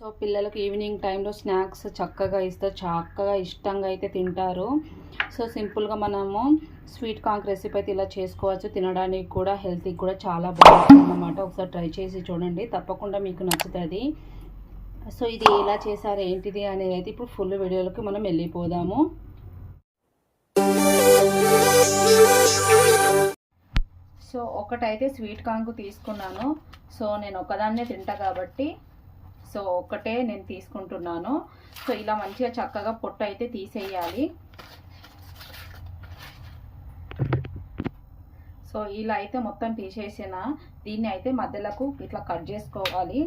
So పిల్లలకు evening టైంలో snacks చక్కగా ఇస్తే చక్కగా ఇష్టంగా అయితే తింటారు. సో సింపుల్గా మనము స్వీట్ కాంక్ రెసిపీ అయితే ఇలా చేసుకోవచ్చు. తినడానికి కూడా హెల్తీకి కూడా చాలా బాగుంటుంది అన్నమాట. ఒకసారి ట్రై చేసి చూడండి. తప్పకుండా మీకు నచ్చుతుంది. సో ఇది ఎలా చేశారు ఏంటిది అనేది అయితే ఇప్పుడు ఫుల్ వీడియోలకి మనం వెళ్ళిపోదాము. సో ఒకటైతే స్వీట్ కాంకు తీసుకున్నాను. సో నేను ఒకదాన్నే తింటా కాబట్టి సో ఒకటే నేను తీసుకుంటున్నాను. సో ఇలా మంచిగా చక్కగా పొట్టు అయితే తీసేయాలి. సో ఇలా అయితే మొత్తం తీసేసిన. దీన్ని అయితే మధ్యలకు ఇట్లా కట్ చేసుకోవాలి.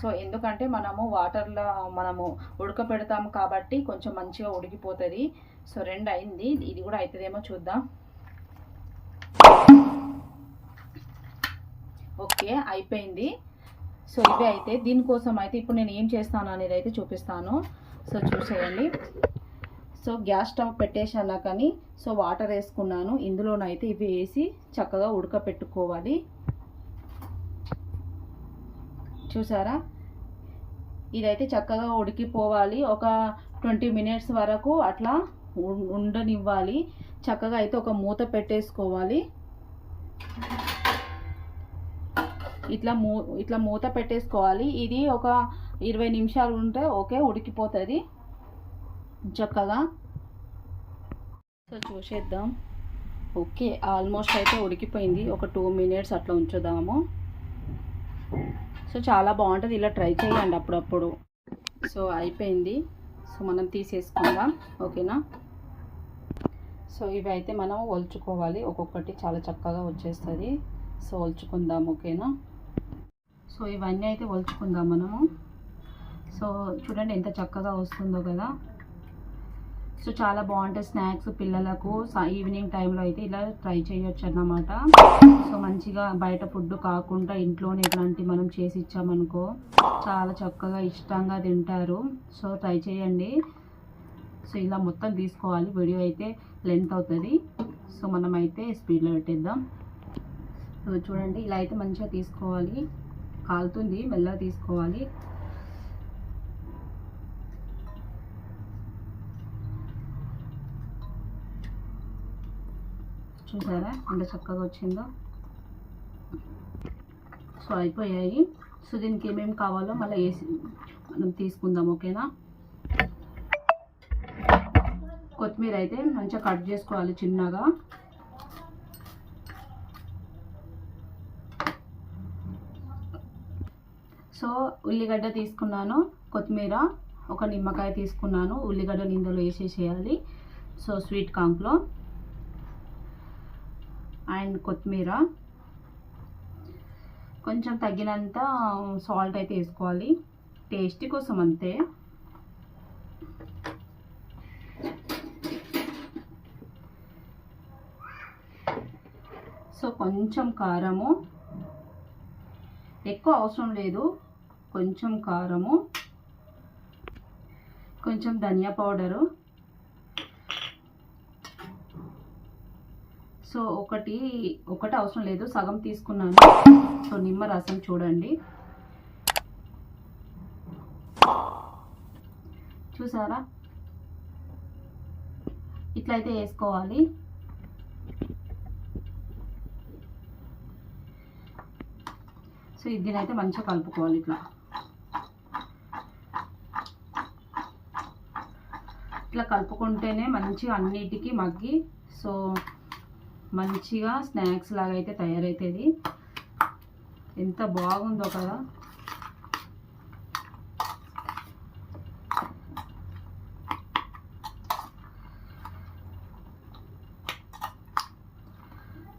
సో ఎందుకంటే మనము వాటర్లో మనము ఉడకపెడతాము కాబట్టి కొంచెం మంచిగా ఉడికిపోతుంది. సో రెండు అయింది. ఇది కూడా అవుతుందేమో చూద్దాం. ఓకే అయిపోయింది. సో ఇవే అయితే. దీనికోసం అయితే ఇప్పుడు నేను ఏం చేస్తాను అనేది అయితే చూపిస్తాను. సో చూసేయండి. సో గ్యాస్ స్టవ్ పెట్టేసాను కానీ సో వాటర్ వేసుకున్నాను. ఇందులోనైతే ఇవి వేసి చక్కగా ఉడకపెట్టుకోవాలి. చూసారా? ఇదైతే చక్కగా ఉడికిపోవాలి. ఒక ట్వంటీ మినిట్స్ వరకు అట్లా ఉండనివ్వాలి. చక్కగా అయితే ఒక మూత పెట్టేసుకోవాలి. ఇట్లా మూ ఇట్లా మూత పెట్టేసుకోవాలి. ఇది ఒక ఇరవై నిమిషాలు ఉంటే ఓకే ఉడికిపోతుంది. చక్కగా. సో చూసేద్దాం. ఓకే ఆల్మోస్ట్ అయితే ఉడికిపోయింది. ఒక టూ మినిట్స్ అట్లా ఉంచుదాము. సో చాలా బాగుంటుంది. ఇలా ట్రై చేయండి అప్పుడప్పుడు. సో అయిపోయింది. సో మనం తీసేసుకుందాం. ఓకేనా? సో ఇవి అయితే మనం ఒలుచుకోవాలి. ఒక్కొక్కటి చాలా చక్కగా వచ్చేస్తుంది. సో ఒలుచుకుందాం. ఓకేనా? సో ఇవన్నీ అయితే ఒలుచుకుందాం మనము. సో చూడండి ఎంత చక్కగా వస్తుందో కదా. సో చాలా బాగుంటాయి స్నాక్స్ పిల్లలకు. ఈవినింగ్ టైంలో అయితే ఇలా ట్రై చేయొచ్చు అన్నమాట సో మంచిగా బయట ఫుడ్ కాకుండా ఇంట్లోనే ఇలాంటివి మనం చేసి ఇచ్చామనుకో చాలా చక్కగా ఇష్టంగా తింటారు. సో ట్రై చేయండి. సో ఇలా మొత్తం తీసుకోవాలి. వీడియో అయితే లెంత్ అవుతుంది. సో మనం అయితే స్పీడ్లో పెట్టేద్దాం. సో చూడండి ఇలా అయితే మంచిగా తీసుకోవాలి. కాలుతుంది మెల్లగా తీసుకోవాలి. చూసారా ఎంత చక్కగా వచ్చిందో? సో అయిపోయాయి. సో దీనికి ఏమేమి కావాలో మళ్ళీ వేసి మనం తీసుకుందాం ఓకేనా? కొత్తిమీర అయితే మంచిగా కట్ చేసుకోవాలి చిన్నగా. సో ఉల్లిగడ్డ తీసుకున్నాను కొత్తిమీర ఒక నిమ్మకాయ తీసుకున్నాను ఉల్లిగడ్డ ఇందులో వేసేసేయాలి. సో స్వీట్ కాంక్లో అండ్ కొత్తిమీర. కొంచెం తగినంత సాల్ట్ అయితే వేసుకోవాలి. టేస్ట్ కోసం అంతే. సో కొంచెం కారము. ఎక్కువ అవసరం లేదు. కొంచెం కారము కొంచెం ధనియా పౌడరు. సో ఒకటి ఒకటి అవసరం లేదు. సగం తీసుకున్నాను. సో నిమ్మ రసం చూడండి. చూసారా? ఇట్లయితే వేసుకోవాలి. సో దీనైతే మంచిగా కలుపుకోవాలి ఇట్లా. ఇట్లా కలుపుకుంటేనే మంచిగా అన్నిటికీ మగ్గి సో మంచిగా స్నాక్స్ లాగా అయితే తయారవుతుంది ఎంత బాగుందో కదా.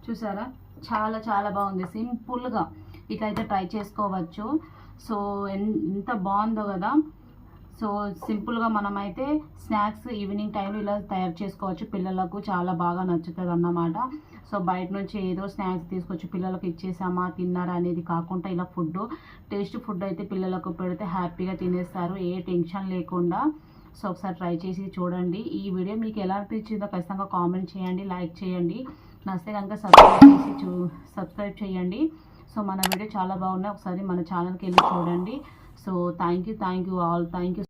చూసారా? చాలా చాలా బాగుంది. సింపుల్గా ఇట్లయితే ట్రై చేసుకోవచ్చు. సో ఎంత బాగుందో కదా. సో సింపుల్గా మనమైతే స్నాక్స్ ఈవినింగ్ టైంలో ఇలా తయారు చేసుకోవచ్చు. పిల్లలకు చాలా బాగా నచ్చుతుంది అన్నమాట సో బయట నుంచి ఏదో స్నాక్స్ తీసుకొచ్చి పిల్లలకు ఇచ్చేసామా తిన్నారా అనేది కాకుండా ఇలా ఫుడ్ టేస్ట్ ఫుడ్ అయితే పిల్లలకు పెడితే హ్యాపీగా తినేస్తారు. ఏ టెన్షన్ లేకుండా. సో ఒకసారి ట్రై చేసి చూడండి. ఈ వీడియో మీకు ఎలా అనిపించిందో ఖచ్చితంగా కామెంట్ చేయండి లైక్ చేయండి. నచ్చితే కనుక సబ్స్క్రైబ్ చేసి చూ సబ్స్క్రైబ్ చేయండి. సో మన వీడియో చాలా బాగున్నాయి. ఒకసారి మన ఛానల్కి వెళ్ళి చూడండి. So thank you thank you all thank you